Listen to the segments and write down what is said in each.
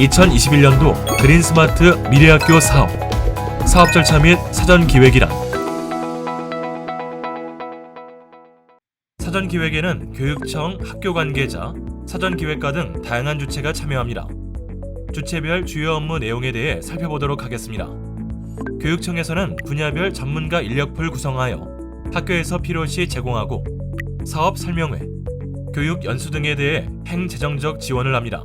2021년도 그린스마트 미래학교 사업 사업 절차 및 사전 기획이란 사전 기획에는 교육청, 학교 관계자, 사전 기획과 등 다양한 주체가 참여합니다. 주체별 주요 업무 내용에 대해 살펴보도록 하겠습니다. 교육청에서는 분야별 전문가 인력풀 구성하여 학교에서 필요시 제공하고 사업 설명회, 교육 연수 등에 대해 행재정적 지원을 합니다.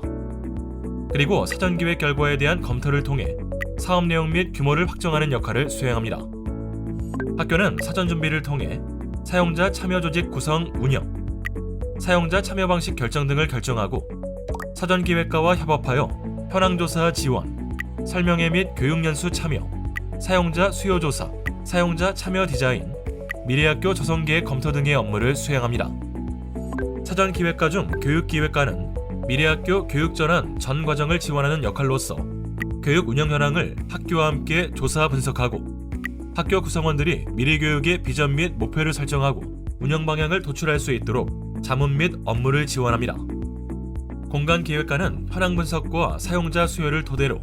그리고 사전 기획 결과에 대한 검토를 통해 사업 내용 및 규모를 확정하는 역할을 수행합니다. 학교는 사전 준비를 통해 사용자 참여 조직 구성 운영, 사용자 참여 방식 결정 등을 결정하고 사전 기획과와 협업하여 현황 조사 지원, 설명회 및 교육 연수 참여, 사용자 수요 조사, 사용자 참여 디자인, 미래학교 조성 계획 검토 등의 업무를 수행합니다. 사전 기획과 중 교육 기획과는 미래학교 교육 전환 전 과정을 지원하는 역할로서 교육 운영 현황을 학교와 함께 조사 분석하고 학교 구성원들이 미래 교육의 비전 및 목표를 설정하고 운영 방향을 도출할 수 있도록 자문 및 업무를 지원합니다. 공간 기획과는 현황 분석과 사용자 수요를 토대로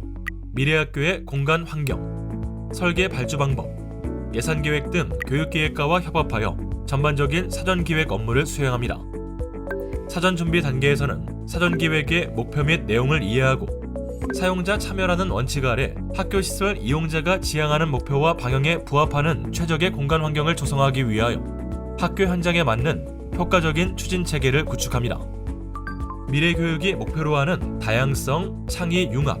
미래학교의 공간 환경, 설계 발주 방법, 예산 계획 등 교육 기획과와 협업하여 전반적인 사전 기획 업무를 수행합니다. 사전 준비 단계에서는 사전 기획의 목표 및 내용을 이해하고 사용자 참여라는 원칙 아래 학교 시설 이용자가 지향하는 목표와 방향에 부합하는 최적의 공간 환경을 조성하기 위하여 학교 현장에 맞는 효과적인 추진 체계를 구축합니다. 미래 교육이 목표로 하는 다양성, 창의, 융합,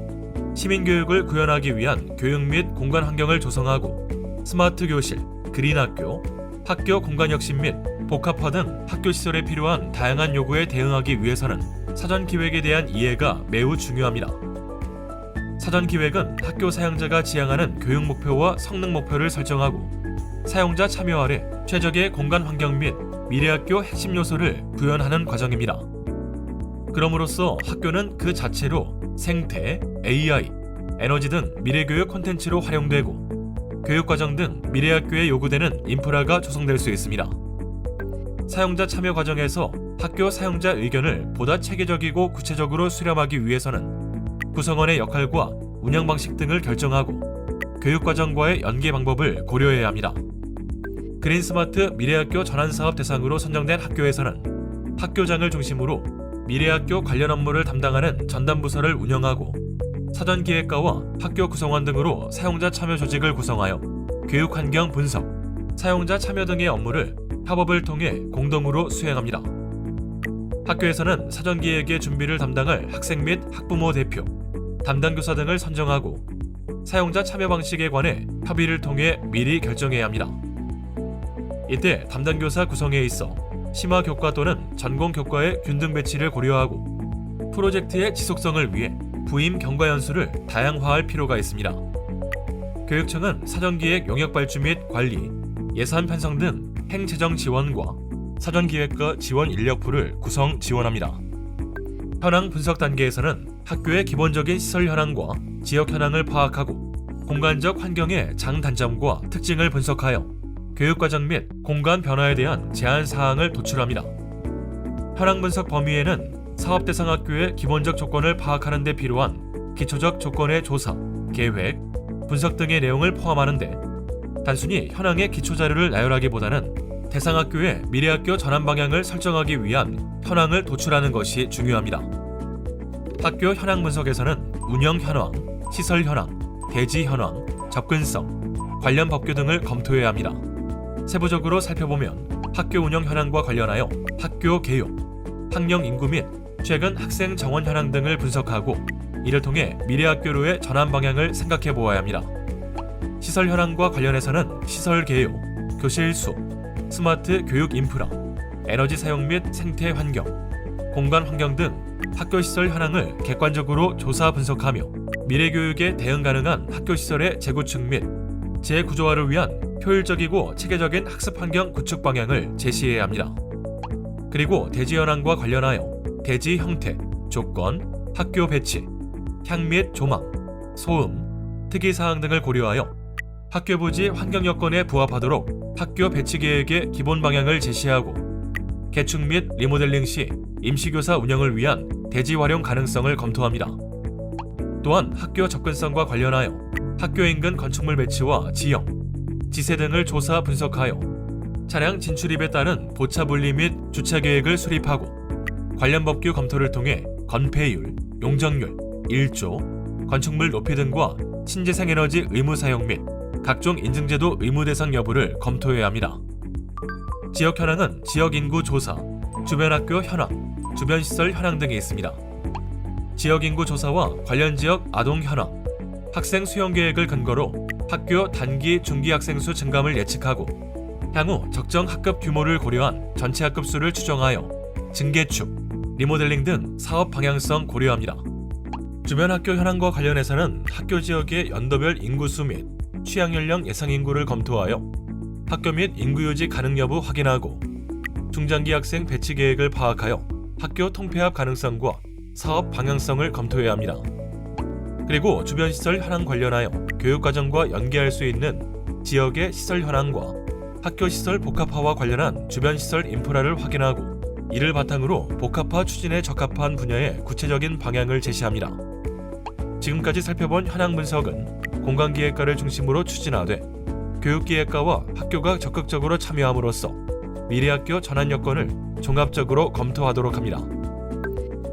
시민 교육을 구현하기 위한 교육 및 공간 환경을 조성하고 스마트 교실, 그린 학교, 학교 공간 혁신 및 복합화 등 학교 시설에 필요한 다양한 요구에 대응하기 위해서는 사전 기획에 대한 이해가 매우 중요합니다. 사전 기획은 학교 사용자가 지향하는 교육 목표와 성능 목표를 설정하고 사용자 참여 아래 최적의 공간 환경 및 미래 학교 핵심 요소를 구현하는 과정입니다. 그럼으로써 학교는 그 자체로 생태, AI, 에너지 등 미래 교육 콘텐츠로 활용되고 교육 과정 등 미래 학교에 요구되는 인프라가 조성될 수 있습니다. 사용자 참여 과정에서 학교 사용자 의견을 보다 체계적이고 구체적으로 수렴하기 위해서는 구성원의 역할과 운영 방식 등을 결정하고 교육 과정과의 연계 방법을 고려해야 합니다. 그린 스마트 미래학교 전환 사업 대상으로 선정된 학교에서는 학교장을 중심으로 미래학교 관련 업무를 담당하는 전담 부서를 운영하고 사전 기획과와 학교 구성원 등으로 사용자 참여 조직을 구성하여 교육 환경 분석, 사용자 참여 등의 업무를 협업을 통해 공동으로 수행합니다. 학교에서는 사전 기획의 준비를 담당할 학생 및 학부모 대표, 담당 교사 등을 선정하고 사용자 참여 방식에 관해 협의를 통해 미리 결정해야 합니다. 이때 담당 교사 구성에 있어 심화 교과 또는 전공 교과의 균등 배치를 고려하고 프로젝트의 지속성을 위해 부임 경과 연수를 다양화할 필요가 있습니다. 교육청은 사전 기획 용역 발주 및 관리, 예산 편성 등 행재정 지원과 사전기획과 지원 인력풀을 구성 지원합니다. 현황 분석 단계에서는 학교의 기본적인 시설 현황과 지역 현황을 파악하고 공간적 환경의 장단점과 특징을 분석하여 교육과정 및 공간 변화에 대한 제한 사항을 도출합니다. 현황 분석 범위에는 사업 대상 학교의 기본적 조건을 파악하는 데 필요한 기초적 조건의 조사, 계획, 분석 등의 내용을 포함하는데 단순히 현황의 기초 자료를 나열하기보다는 대상 학교의 미래학교 전환 방향을 설정하기 위한 현황을 도출하는 것이 중요합니다. 학교 현황 분석에서는 운영 현황, 시설 현황, 대지 현황, 접근성, 관련 법규 등을 검토해야 합니다. 세부적으로 살펴보면 학교 운영 현황과 관련하여 학교 개요, 학령 인구 및 최근 학생 정원 현황 등을 분석하고 이를 통해 미래 학교로의 전환 방향을 생각해 보아야 합니다. 시설 현황과 관련해서는 시설 개요, 교실 수, 스마트 교육 인프라, 에너지 사용 및 생태 환경, 공간 환경 등 학교 시설 현황을 객관적으로 조사 분석하며 미래 교육에 대응 가능한 학교 시설의 재구축 및 재구조화를 위한 효율적이고 체계적인 학습 환경 구축 방향을 제시해야 합니다. 그리고 대지 현황과 관련하여 대지 형태, 조건, 학교 배치, 향 및 조망, 소음, 특이 사항 등을 고려하여 학교 부지 환경 여건에 부합하도록 학교 배치 계획의 기본 방향을 제시하고 개축 및 리모델링 시 임시교사 운영을 위한 대지 활용 가능성을 검토합니다. 또한 학교 접근성과 관련하여 학교 인근 건축물 배치와 지형, 지세 등을 조사 분석하여 차량 진출입에 따른 보차 분리 및 주차 계획을 수립하고 관련 법규 검토를 통해 건폐율, 용적률, 일조, 건축물 높이 등과 신재생에너지 의무 사용 및 각종 인증제도 의무 대상 여부를 검토해야 합니다. 지역 현황은 지역 인구 조사, 주변 학교 현황, 주변 시설 현황 등이 있습니다. 지역 인구 조사와 관련 지역 아동 현황, 학생 수용 계획을 근거로 학교 단기 중기 학생 수 증감을 예측하고 향후 적정 학급 규모를 고려한 전체 학급 수를 추정하여 증개축, 리모델링 등 사업 방향성 고려합니다. 주변 학교 현황과 관련해서는 학교 지역의 연도별 인구수 및 취약 연령 예상 인구를 검토하여 학교 및 인구 유지 가능 여부 확인하고 중장기 학생 배치 계획을 파악하여 학교 통폐합 가능성과 사업 방향성을 검토해야 합니다. 그리고 주변 시설 현황 관련하여 교육과정과 연계할 수 있는 지역의 시설 현황과 학교 시설 복합화와 관련한 주변 시설 인프라를 확인하고 이를 바탕으로 복합화 추진에 적합한 분야의 구체적인 방향을 제시합니다. 지금까지 살펴본 현황 분석은 공간기획과를 중심으로 추진하되 교육기획과와 학교가 적극적으로 참여함으로써 미래학교 전환 여건을 종합적으로 검토하도록 합니다.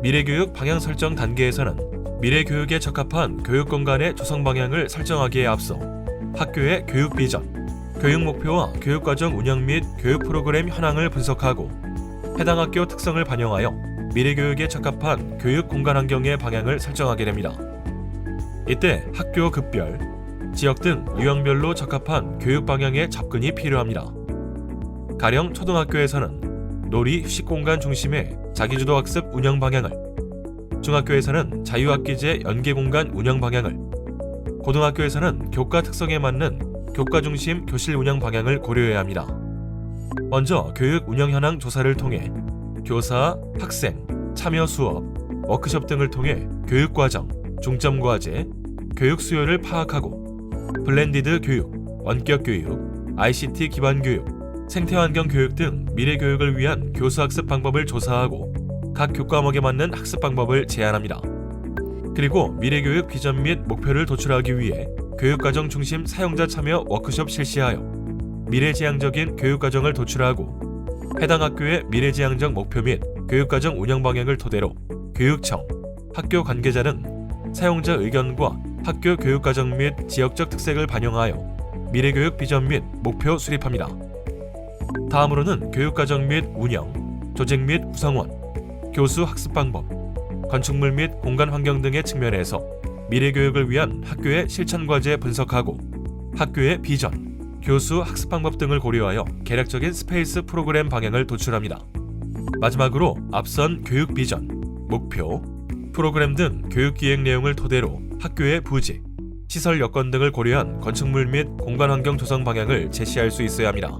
미래교육 방향 설정 단계에서는 미래교육에 적합한 교육 공간의 조성 방향을 설정하기에 앞서 학교의 교육 비전, 교육 목표와 교육 과정 운영 및 교육 프로그램 현황을 분석하고 해당 학교 특성을 반영하여 미래교육에 적합한 교육 공간 환경의 방향을 설정하게 됩니다. 이때 학교 급별, 지역 등 유형별로 적합한 교육 방향의 접근이 필요합니다. 가령 초등학교에서는 놀이 휴식 공간 중심의 자기주도 학습 운영 방향을, 중학교에서는 자유학기제 연계 공간 운영 방향을, 고등학교에서는 교과 특성에 맞는 교과 중심 교실 운영 방향을 고려해야 합니다. 먼저 교육 운영 현황 조사를 통해 교사, 학생, 참여 수업, 워크숍 등을 통해 교육 과정, 중점 과제, 교육 수요를 파악하고 블렌디드 교육, 원격 교육, ICT 기반 교육, 생태 환경 교육 등 미래 교육을 위한 교수 학습 방법을 조사하고 각 교과목에 맞는 학습 방법을 제안합니다. 그리고 미래 교육 비전 및 목표를 도출하기 위해 교육과정 중심 사용자 참여 워크숍 실시하여 미래지향적인 교육과정을 도출하고 해당 학교의 미래지향적 목표 및 교육과정 운영 방향을 토대로 교육청, 학교 관계자 등 사용자 의견과 학교 교육과정 및 지역적 특색을 반영하여 미래교육 비전 및 목표 수립합니다. 다음으로는 교육과정 및 운영, 조직 및 구성원, 교수 학습 방법, 건축물 및 공간 환경 등의 측면에서 미래교육을 위한 학교의 실천 과제 분석하고 학교의 비전, 교수 학습 방법 등을 고려하여 계략적인 스페이스 프로그램 방향을 도출합니다. 마지막으로 앞선 교육 비전, 목표, 프로그램 등 교육 기획 내용을 토대로 학교의 부지, 시설 여건 등을 고려한 건축물 및 공간 환경 조성 방향을 제시할 수 있어야 합니다.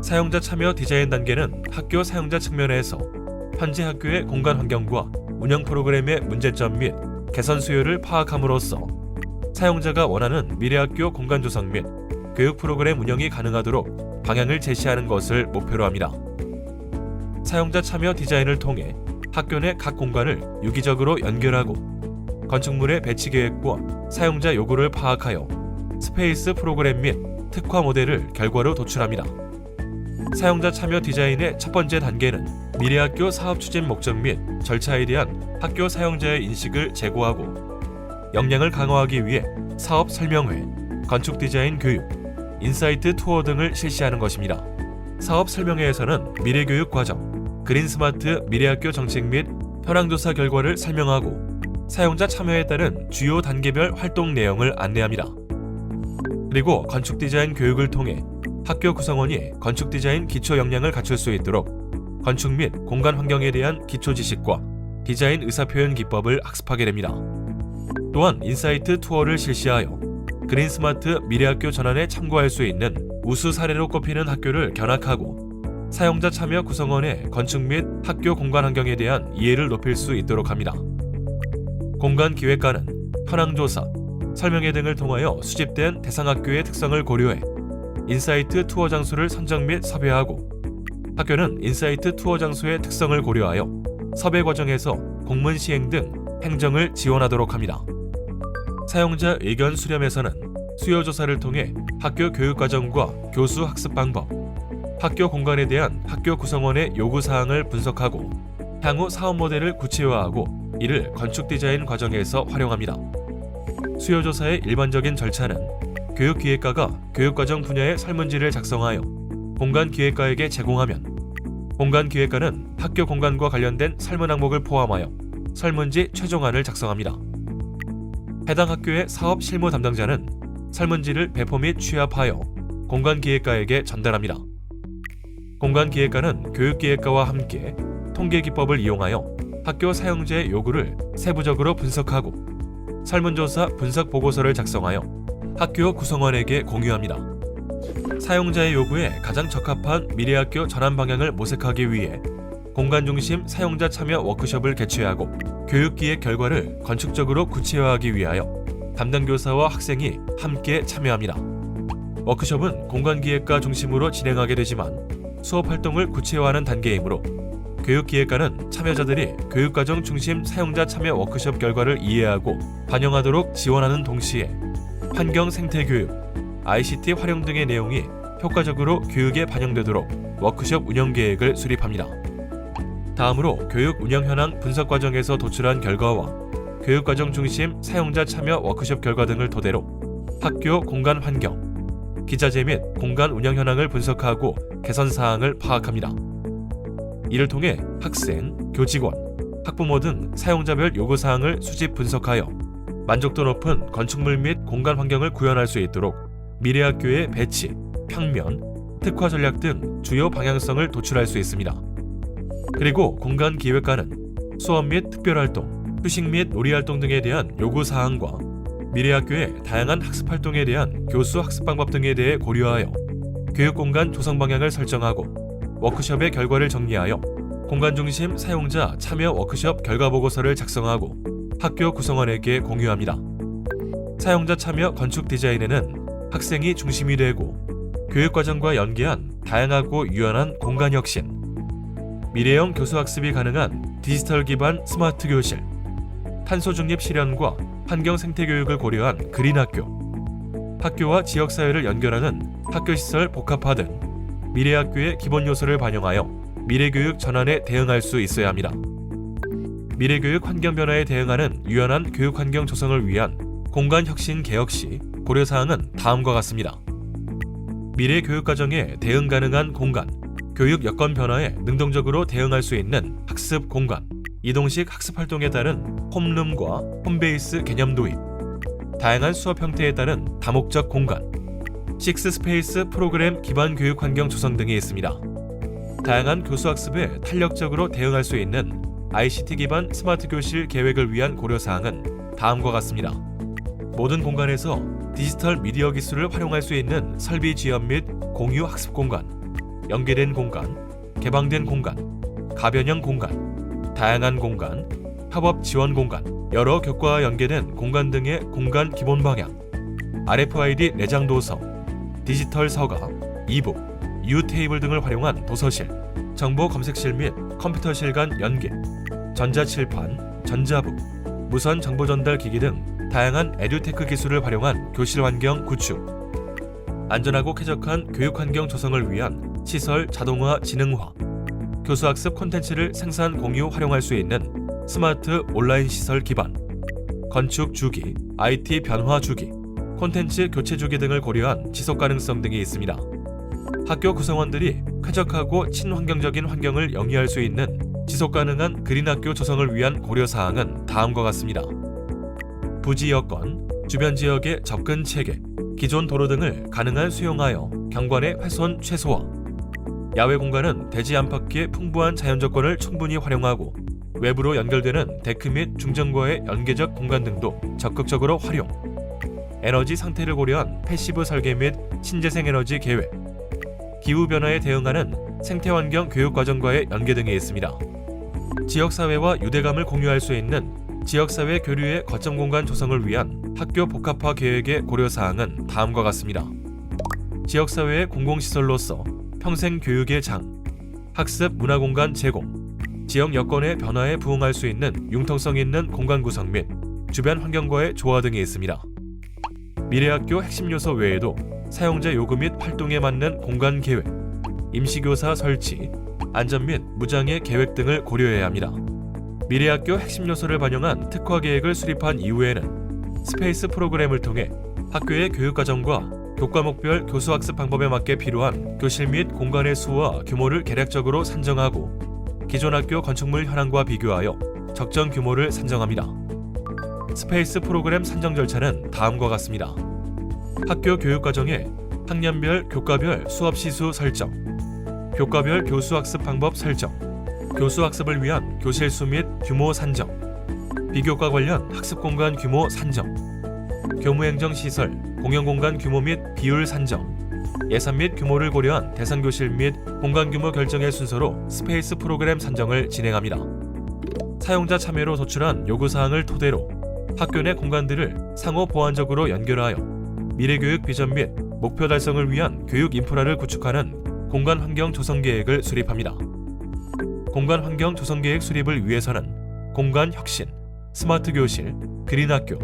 사용자 참여 디자인 단계는 학교 사용자 측면에서 현재 학교의 공간 환경과 운영 프로그램의 문제점 및 개선 수요를 파악함으로써 사용자가 원하는 미래 학교 공간 조성 및 교육 프로그램 운영이 가능하도록 방향을 제시하는 것을 목표로 합니다. 사용자 참여 디자인을 통해 학교 내 각 공간을 유기적으로 연결하고 건축물의 배치 계획과 사용자 요구를 파악하여 스페이스 프로그램 및 특화 모델을 결과로 도출합니다. 사용자 참여 디자인의 첫 번째 단계는 미래학교 사업 추진 목적 및 절차에 대한 학교 사용자의 인식을 제고하고 역량을 강화하기 위해 사업 설명회, 건축 디자인 교육, 인사이트 투어 등을 실시하는 것입니다. 사업 설명회에서는 미래교육 과정, 그린 스마트 미래학교 정책 및 현황조사 결과를 설명하고 사용자 참여에 따른 주요 단계별 활동 내용을 안내합니다. 그리고 건축 디자인 교육을 통해 학교 구성원이 건축 디자인 기초 역량을 갖출 수 있도록 건축 및 공간 환경에 대한 기초 지식과 디자인 의사표현 기법을 학습하게 됩니다. 또한 인사이트 투어를 실시하여 그린 스마트 미래학교 전환에 참고할 수 있는 우수 사례로 꼽히는 학교를 견학하고 사용자 참여 구성원의 건축 및 학교 공간 환경에 대한 이해를 높일 수 있도록 합니다. 공간 기획과는 현황 조사, 설명회 등을 통하여 수집된 대상 학교의 특성을 고려해 인사이트 투어 장소를 선정 및 섭외하고 학교는 인사이트 투어 장소의 특성을 고려하여 섭외 과정에서 공문 시행 등 행정을 지원하도록 합니다. 사용자 의견 수렴에서는 수요 조사를 통해 학교 교육 과정과 교수 학습 방법, 학교 공간에 대한 학교 구성원의 요구 사항을 분석하고 향후 사업 모델을 구체화하고 이를 건축 디자인 과정에서 활용합니다. 수요 조사의 일반적인 절차는 교육 기획과가 교육 과정 분야의 설문지를 작성하여 공간 기획과에게 제공하면 공간 기획과는 학교 공간과 관련된 설문 항목을 포함하여 설문지 최종안을 작성합니다. 해당 학교의 사업 실무 담당자는 설문지를 배포 및 취합하여 공간 기획과에게 전달합니다. 공간 기획과는 교육 기획과와 함께 통계 기법을 이용하여 학교 사용자의 요구를 세부적으로 분석하고 설문조사 분석 보고서를 작성하여 학교 구성원에게 공유합니다. 사용자의 요구에 가장 적합한 미래학교 전환 방향을 모색하기 위해 공간 중심 사용자 참여 워크숍을 개최하고 교육 기획 결과를 건축적으로 구체화하기 위하여 담당 교사와 학생이 함께 참여합니다. 워크숍은 공간 기획과 중심으로 진행하게 되지만 수업 활동을 구체화하는 단계이므로 교육 기획과는 참여자들이 교육 과정 중심 사용자 참여 워크숍 결과를 이해하고 반영하도록 지원하는 동시에 환경 생태 교육, ICT 활용 등의 내용이 효과적으로 교육에 반영되도록 워크숍 운영 계획을 수립합니다. 다음으로 교육 운영 현황 분석 과정에서 도출한 결과와 교육 과정 중심 사용자 참여 워크숍 결과 등을 토대로 학교 공간 환경, 기자재 및 공간 운영 현황을 분석하고 개선 사항을 파악합니다. 이를 통해 학생, 교직원, 학부모 등 사용자별 요구 사항을 수집 분석하여 만족도 높은 건축물 및 공간 환경을 구현할 수 있도록 미래 학교의 배치, 평면, 특화 전략 등 주요 방향성을 도출할 수 있습니다. 그리고 공간 기획과는 수업 및 특별 활동, 휴식 및 놀이 활동 등에 대한 요구 사항과 미래 학교의 다양한 학습 활동에 대한 교수 학습 방법 등에 대해 고려하여 교육 공간 조성 방향을 설정하고 워크숍의 결과를 정리하여 공간 중심 사용자 참여 워크숍 결과 보고서를 작성하고 학교 구성원에게 공유합니다. 사용자 참여 건축 디자인에는 학생이 중심이 되고 교육 과정과 연계한 다양하고 유연한 공간 혁신, 미래형 교수 학습이 가능한 디지털 기반 스마트 교실, 탄소 중립 실현과 환경 생태 교육을 고려한 그린 학교, 학교와 지역 사회를 연결하는 학교 시설 복합화 등 미래 학교의 기본 요소를 반영하여 미래 교육 전환에 대응할 수 있어야 합니다. 미래 교육 환경 변화에 대응하는 유연한 교육 환경 조성을 위한 공간 혁신 개혁 시 고려 사항은 다음과 같습니다. 미래 교육 과정에 대응 가능한 공간, 교육 여건 변화에 능동적으로 대응할 수 있는 학습 공간, 이동식 학습 활동에 따른 홈룸과 홈베이스 개념 도입, 다양한 수업 형태에 따른 다목적 공간, 식스 스페이스 프로그램 기반 교육 환경 조성 등이 있습니다. 다양한 교수 학습에 탄력적으로 대응할 수 있는 ICT 기반 스마트 교실 계획을 위한 고려 사항은 다음과 같습니다. 모든 공간에서 디지털 미디어 기술을 활용할 수 있는 설비 지원 및 공유 학습 공간, 연계된 공간, 개방된 공간, 가변형 공간, 다양한 공간, 협업 지원 공간, 여러 교과와 연계된 공간 등의 공간 기본 방향, RFID 내장 도서, 디지털 서가, 이북, U 테이블 등을 활용한 도서실, 정보 검색실 및 컴퓨터실 간 연계, 전자칠판, 전자북, 무선 정보 전달 기기 등 다양한 에듀테크 기술을 활용한 교실 환경 구축, 안전하고 쾌적한 교육 환경 조성을 위한 시설 자동화 지능화, 교수 학습 콘텐츠를 생산 공유 활용할 수 있는 스마트 온라인 시설 기반, 건축 주기, IT 변화 주기, 콘텐츠 교체 주기 등을 고려한 지속 가능성 등이 있습니다. 학교 구성원들이 쾌적하고 친환경적인 환경을 영위할 수 있는 지속 가능한 그린 학교 조성을 위한 고려 사항은 다음과 같습니다. 부지 여건, 주변 지역의 접근 체계, 기존 도로 등을 가능한 수용하여 경관의 훼손 최소화. 야외 공간은 대지 안팎의 풍부한 자연 조건을 충분히 활용하고 외부로 연결되는 데크 및 중정과의 연계적 공간 등도 적극적으로 활용. 에너지 상태를 고려한 패시브 설계 및 신재생 에너지 계획. 기후 변화에 대응하는 생태 환경 교육 과정과의 연계 등이 있습니다. 지역 사회와 유대감을 공유할 수 있는 지역 사회 교류의 거점 공간 조성을 위한 학교 복합화 계획의 고려 사항은 다음과 같습니다. 지역 사회의 공공 시설로서 평생 교육의 장, 학습 문화 공간 제공, 지역 여건의 변화에 부응할 수 있는 융통성 있는 공간 구성 및 주변 환경과의 조화 등이 있습니다. 미래학교 핵심 요소 외에도 사용자 요구 및 활동에 맞는 공간 계획, 임시교사 설치, 안전 및 무장의 계획 등을 고려해야 합니다. 미래학교 핵심 요소를 반영한 특화 계획을 수립한 이후에는 스페이스 프로그램을 통해 학교의 교육과정과 교과목별 교수학습 방법에 맞게 필요한 교실 및 공간의 수와 규모를 계략적으로 산정하고 기존 학교 건축물 현황과 비교하여 적정 규모를 산정합니다. 스페이스 프로그램 산정 절차는 다음과 같습니다. 학교 교육 과정에 학년별 교과별 수업 시수 설정, 교과별 교수 학습 방법 설정, 교수 학습을 위한 교실 수 및 규모 산정, 비교과 관련 학습 공간 규모 산정, 교무행정 시설, 공용 공간 규모 및 비율 산정, 예산 및 규모를 고려한 대상 교실 및 공간 규모 결정의 순서로 스페이스 프로그램 산정을 진행합니다. 사용자 참여로 도출한 요구 사항을 토대로 학교 내 공간들을 상호 보완적으로 연결하여 미래 교육 비전 및 목표 달성을 위한 교육 인프라를 구축하는 공간 환경 조성 계획을 수립합니다. 공간 환경 조성 계획 수립을 위해서는 공간 혁신, 스마트 교실, 그린 학교,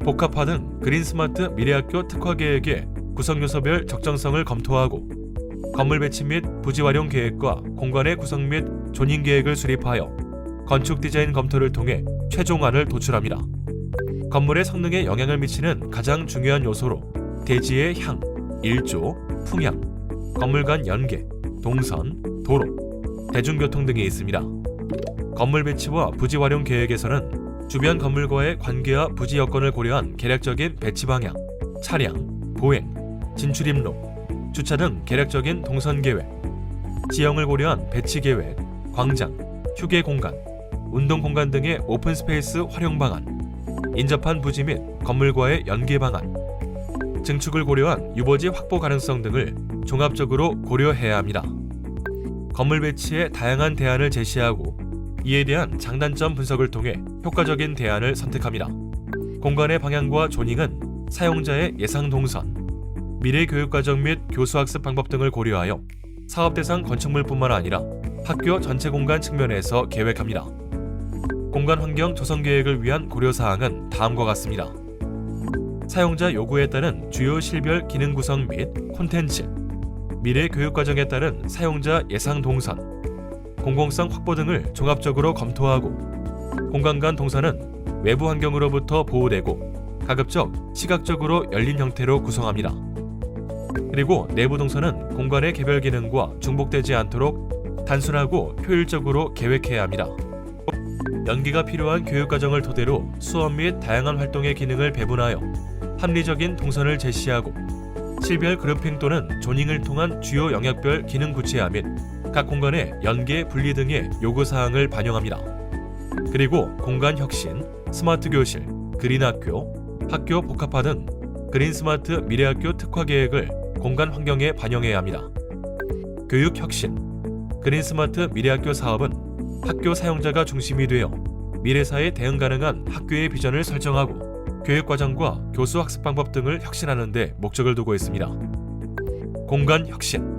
복합화 등 그린 스마트 미래학교 특화 계획의 구성 요소별 적정성을 검토하고 건물 배치 및 부지 활용 계획과 공간의 구성 및 존인 계획을 수립하여 건축 디자인 검토를 통해 최종안을 도출합니다. 건물의 성능에 영향을 미치는 가장 중요한 요소로 대지의 향, 일조, 풍향, 건물 간 연계, 동선, 도로, 대중교통 등이 있습니다. 건물 배치와 부지 활용 계획에서는 주변 건물과의 관계와 부지 여건을 고려한 계략적인 배치 방향, 차량, 보행, 진출입로, 주차 등 계략적인 동선 계획, 지형을 고려한 배치 계획, 광장, 휴게 공간, 운동 공간 등의 오픈 스페이스 활용 방안, 인접한 부지 및 건물과의 연계 방안, 증축을 고려한 유보지 확보 가능성 등을 종합적으로 고려해야 합니다. 건물 배치에 다양한 대안을 제시하고 이에 대한 장단점 분석을 통해 효과적인 대안을 선택합니다. 공간의 방향과 조닝은 사용자의 예상 동선, 미래 교육 과정 및 교수 학습 방법 등을 고려하여 사업 대상 건축물뿐만 아니라 학교 전체 공간 측면에서 계획합니다. 공간 환경 조성 계획을 위한 고려 사항은 다음과 같습니다. 사용자 요구에 따른 주요 실별 기능 구성 및 콘텐츠, 미래 교육 과정에 따른 사용자 예상 동선, 공공성 확보 등을 종합적으로 검토하고 공간 간 동선은 외부 환경으로부터 보호되고 가급적 시각적으로 열린 형태로 구성합니다. 그리고 내부 동선은 공간의 개별 기능과 중복되지 않도록 단순하고 효율적으로 계획해야 합니다. 연기가 필요한 교육 과정을 토대로 수업 및 다양한 활동의 기능을 배분하여 합리적인 동선을 제시하고 실별 그룹핑 또는 조닝을 통한 주요 영역별 기능 구체화 및 각 공간의 연계 분리 등의 요구 사항을 반영합니다. 그리고 공간 혁신, 스마트 교실, 그린 학교, 학교 복합화 등 그린 스마트 미래학교 특화 계획을 공간 환경에 반영해야 합니다. 교육 혁신, 그린 스마트 미래학교 사업은 학교 사용자가 중심이 되어 미래사에 대응 가능한 학교의 비전을 설정하고 교육 과정과 교수 학습 방법 등을 혁신하는 데 목적을 두고 있습니다. 공간 혁신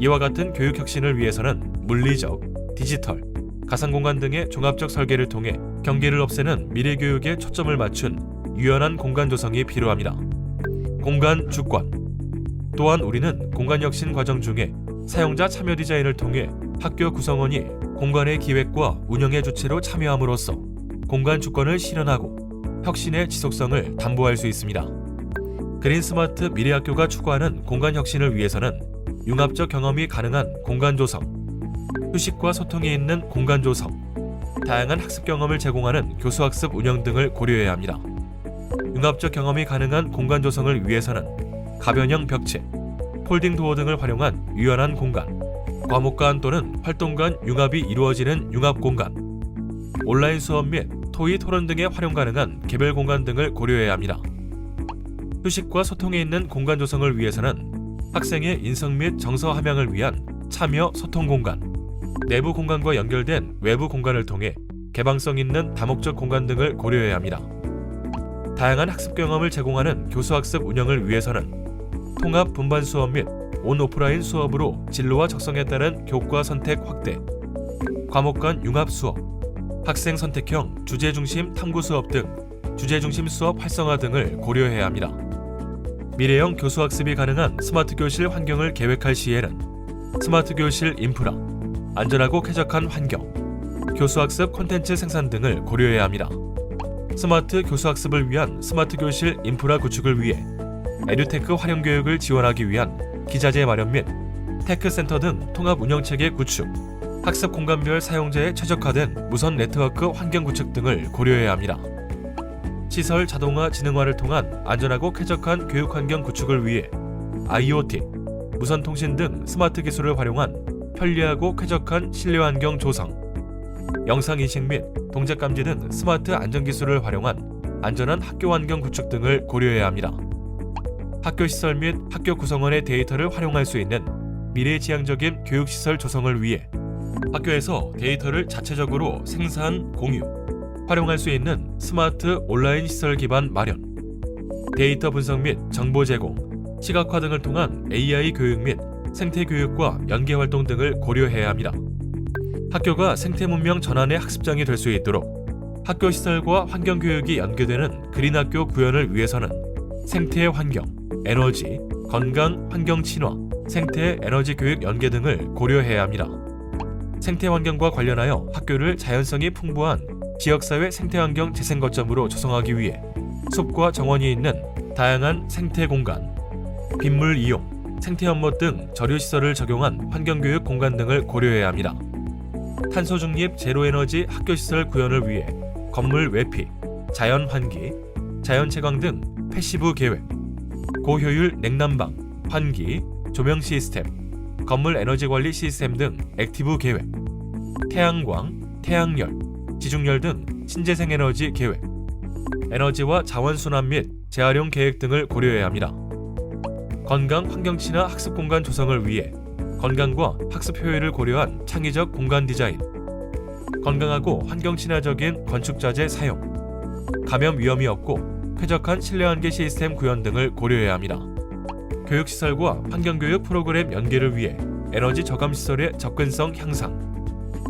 이와 같은 교육 혁신을 위해서는 물리적, 디지털, 가상 공간 등의 종합적 설계를 통해 경계를 없애는 미래 교육에 초점을 맞춘 유연한 공간 조성이 필요합니다. 공간 주권 또한 우리는 공간 혁신 과정 중에 사용자 참여 디자인을 통해 학교 구성원이 공간의 기획과 운영의 주체로 참여함으로써 공간 주권을 실현하고 혁신의 지속성을 담보할 수 있습니다. 그린 스마트 미래학교가 추구하는 공간 혁신을 위해서는 융합적 경험이 가능한 공간 조성, 휴식과 소통이 있는 공간 조성, 다양한 학습 경험을 제공하는 교수학습 운영 등을 고려해야 합니다. 융합적 경험이 가능한 공간 조성을 위해서는 가변형 벽체, 폴딩 도어 등을 활용한 유연한 공간, 과목 간 또는 활동 간 융합이 이루어지는 융합 공간, 온라인 수업 및 토의 토론 등에 활용 가능한 개별 공간 등을 고려해야 합니다. 휴식과 소통에 있는 공간 조성을 위해서는 학생의 인성 및 정서 함양을 위한 참여 소통 공간, 내부 공간과 연결된 외부 공간을 통해 개방성 있는 다목적 공간 등을 고려해야 합니다. 다양한 학습 경험을 제공하는 교수학습 운영을 위해서는 통합 분반 수업 및 온 오프라인 수업으로 진로와 적성에 따른 교과 선택 확대, 과목 간 융합 수업, 학생 선택형 주제 중심 탐구 수업 등 주제 중심 수업 활성화 등을 고려해야 합니다. 미래형 교수 학습이 가능한 스마트 교실 환경을 계획할 시에는 스마트 교실 인프라, 안전하고 쾌적한 환경, 교수 학습 콘텐츠 생산 등을 고려해야 합니다. 스마트 교수 학습을 위한 스마트 교실 인프라 구축을 위해 에듀테크 활용 교육을 지원하기 위한 기자재 마련 및 테크센터 등 통합 운영체계 구축, 학습 공간별 사용자에 최적화된 무선 네트워크 환경 구축 등을 고려해야 합니다. 시설 자동화 지능화를 통한 안전하고 쾌적한 교육 환경 구축을 위해 IoT, 무선 통신 등 스마트 기술을 활용한 편리하고 쾌적한 실내 환경 조성, 영상 인식 및 동작 감지 등 스마트 안전 기술을 활용한 안전한 학교 환경 구축 등을 고려해야 합니다. 학교 시설 및 학교 구성원의 데이터를 활용할 수 있는 미래지향적인 교육 시설 조성을 위해 학교에서 데이터를 자체적으로 생산, 공유, 활용할 수 있는 스마트 온라인 시설 기반 마련, 데이터 분석 및 정보 제공, 시각화 등을 통한 AI 교육 및 생태 교육과 연계 활동 등을 고려해야 합니다. 학교가 생태 문명 전환의 학습장이 될 수 있도록 학교 시설과 환경 교육이 연계되는 그린 학교 구현을 위해서는 생태 환경, 에너지, 건강, 환경 친화, 생태 에너지 교육 연계 등을 고려해야 합니다. 생태 환경과 관련하여 학교를 자연성이 풍부한 지역사회 생태환경 재생 거점으로 조성하기 위해 숲과 정원이 있는 다양한 생태 공간, 빗물 이용, 생태 연못 등 저류 시설을 적용한 환경 교육 공간 등을 고려해야 합니다. 탄소 중립 제로 에너지 학교 시설 구현을 위해 건물 외피, 자연 환기, 자연 채광 등 패시브 계획, 고효율 냉난방, 환기, 조명 시스템, 건물 에너지 관리 시스템 등 액티브 계획, 태양광, 태양열, 지중열 등 신재생 에너지 계획, 에너지와 자원 순환 및 재활용 계획 등을 고려해야 합니다. 건강 환경 친화 학습 공간 조성을 위해 건강과 학습 효율을 고려한 창의적 공간 디자인, 건강하고 환경 친화적인 건축 자재 사용, 감염 위험이 없고 쾌적한 실내 환기 시스템 구현 등을 고려해야 합니다. 교육 시설과 환경 교육 프로그램 연계를 위해 에너지 저감 시설의 접근성 향상,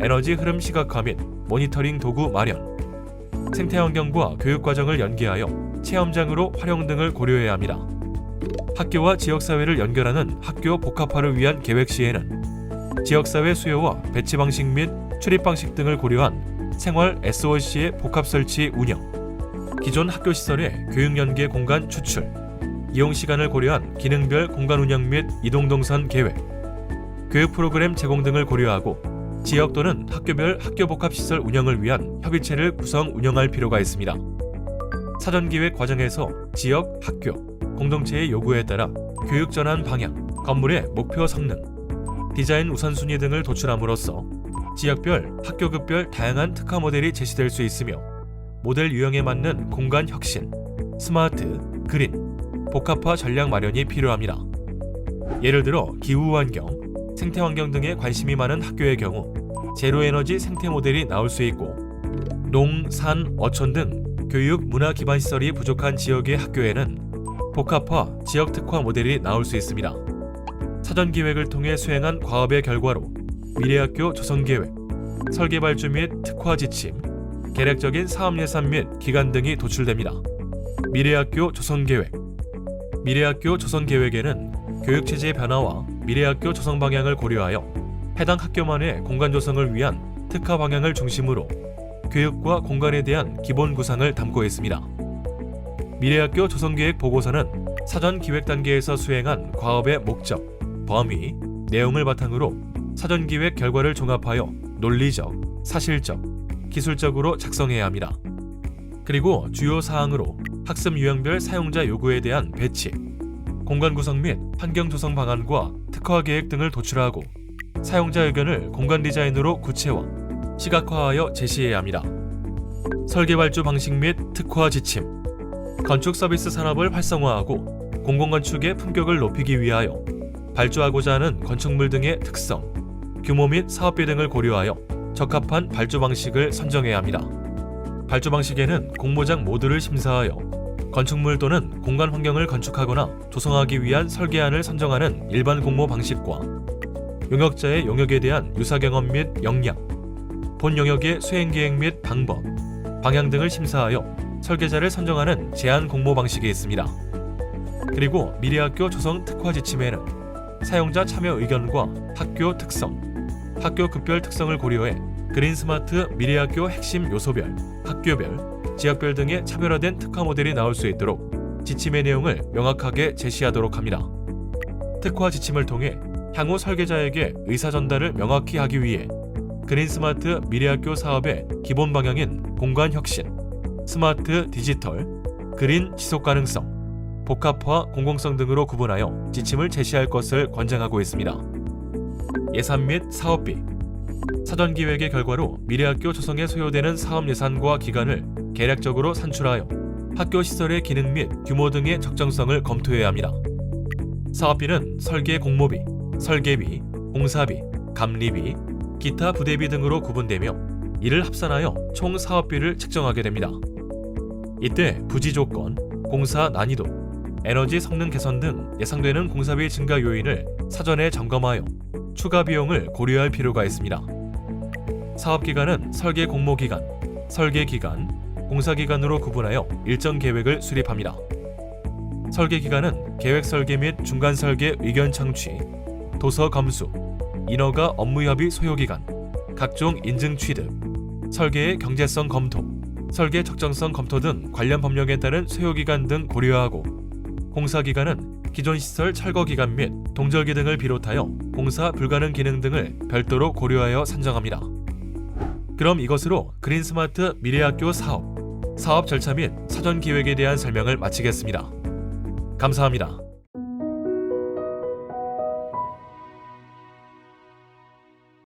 에너지 흐름 시각화 및 모니터링 도구 마련, 생태 환경과 교육 과정을 연계하여 체험장으로 활용 등을 고려해야 합니다. 학교와 지역사회를 연결하는 학교 복합화를 위한 계획 시에는 지역사회 수요와 배치 방식 및 출입 방식 등을 고려한 생활 SOC의 복합 설치 운영, 기존 학교 시설의 교육 연계 공간 추출, 이용 시간을 고려한 기능별 공간 운영 및 이동 동선 계획, 교육 프로그램 제공 등을 고려하고 지역 또는 학교별 학교 복합 시설 운영을 위한 협의체를 구성 운영할 필요가 있습니다. 사전 기획 과정에서 지역, 학교, 공동체의 요구에 따라 교육 전환 방향, 건물의 목표 성능, 디자인 우선순위 등을 도출함으로써 지역별, 학교급별 다양한 특화 모델이 제시될 수 있으며 모델 유형에 맞는 공간 혁신, 스마트, 그린, 복합화 전략 마련이 필요합니다. 예를 들어 기후 환경, 생태 환경 등에 관심이 많은 학교의 경우 제로 에너지 생태 모델이 나올 수 있고 농, 산, 어촌 등 교육 문화 기반 시설이 부족한 지역의 학교에는 복합화 지역 특화 모델이 나올 수 있습니다. 사전 기획을 통해 수행한 과업의 결과로 미래 학교 조성 계획, 설계 발주 및 특화 지침, 계획적인 사업 예산 및 기간 등이 도출됩니다. 미래학교 조성 계획 미래학교 조성 계획에는 교육 체제 변화와 미래학교 조성 방향을 고려하여 해당 학교만의 공간 조성을 위한 특화 방향을 중심으로 교육과 공간에 대한 기본 구상을 담고 있습니다. 미래학교 조성계획 보고서는 사전 기획 단계에서 수행한 과업의 목적, 범위, 내용을 바탕으로 사전 기획 결과를 종합하여 논리적, 사실적, 기술적으로 작성해야 합니다. 그리고 주요 사항으로 학습 유형별 사용자 요구에 대한 배치, 공간 구성 및 환경 조성 방안과 특화 계획 등을 도출하고 사용자 의견을 공간 디자인으로 구체화, 시각화하여 제시해야 합니다. 설계 발주 방식 및 특화 지침, 건축 서비스 산업을 활성화하고 공공건축의 품격을 높이기 위하여 발주하고자 하는 건축물 등의 특성, 규모 및 사업비 등을 고려하여 적합한 발주 방식을 선정해야 합니다. 발주 방식에는 공모장 모두를 심사하여 건축물 또는 공간 환경을 건축하거나 조성하기 위한 설계안을 선정하는 일반 공모 방식과 용역자의 용역에 대한 유사 경험 및 역량, 본 영역의 수행 계획 및 방법, 방향 등을 심사하여 설계자를 선정하는 제안 공모 방식이 있습니다. 그리고 미래학교 조성 특화 지침에는 사용자 참여 의견과 학교 특성, 학교 급별 특성을 고려해 그린 스마트 미래학교 핵심 요소별, 학교별, 지역별 등의 차별화된 특화 모델이 나올 수 있도록 지침의 내용을 명확하게 제시하도록 합니다. 특화 지침을 통해 향후 설계자에게 의사 전달을 명확히 하기 위해 그린 스마트 미래학교 사업의 기본 방향인 공간 혁신, 스마트 디지털, 그린 지속 가능성, 복합화 공공성 등으로 구분하여 지침을 제시할 것을 권장하고 있습니다. 예산 및 사업비 사전 기획의 결과로 미래학교 조성에 소요되는 사업 예산과 기간을 계략적으로 산출하여 학교 시설의 기능 및 규모 등의 적정성을 검토해야 합니다. 사업비는 설계 공모비, 설계비, 공사비, 감리비, 기타 부대비 등으로 구분되며 이를 합산하여 총 사업비를 측정하게 됩니다. 이때 부지 조건, 공사 난이도, 에너지 성능 개선 등 예상되는 공사비 증가 요인을 사전에 점검하여 추가 비용을 고려할 필요가 있습니다. 사업 기간은 설계 공모 기간, 설계 기간, 공사 기간으로 구분하여 일정 계획을 수립합니다. 설계 기간은 계획 설계 및 중간 설계 의견 창취, 도서 검수, 인허가 업무 협의 소요 기간, 각종 인증 취득, 설계의 경제성 검토, 설계 적정성 검토 등 관련 법령에 따른 소요 기간 등 고려하고 공사 기간은 기존 시설 철거 기간 및 동절기 등을 비롯하여 공사 불가능 기능 등을 별도로 고려하여 산정합니다. 그럼 이것으로 그린 스마트 미래학교 사업, 사업 절차 및 사전 기획에 대한 설명을 마치겠습니다. 감사합니다.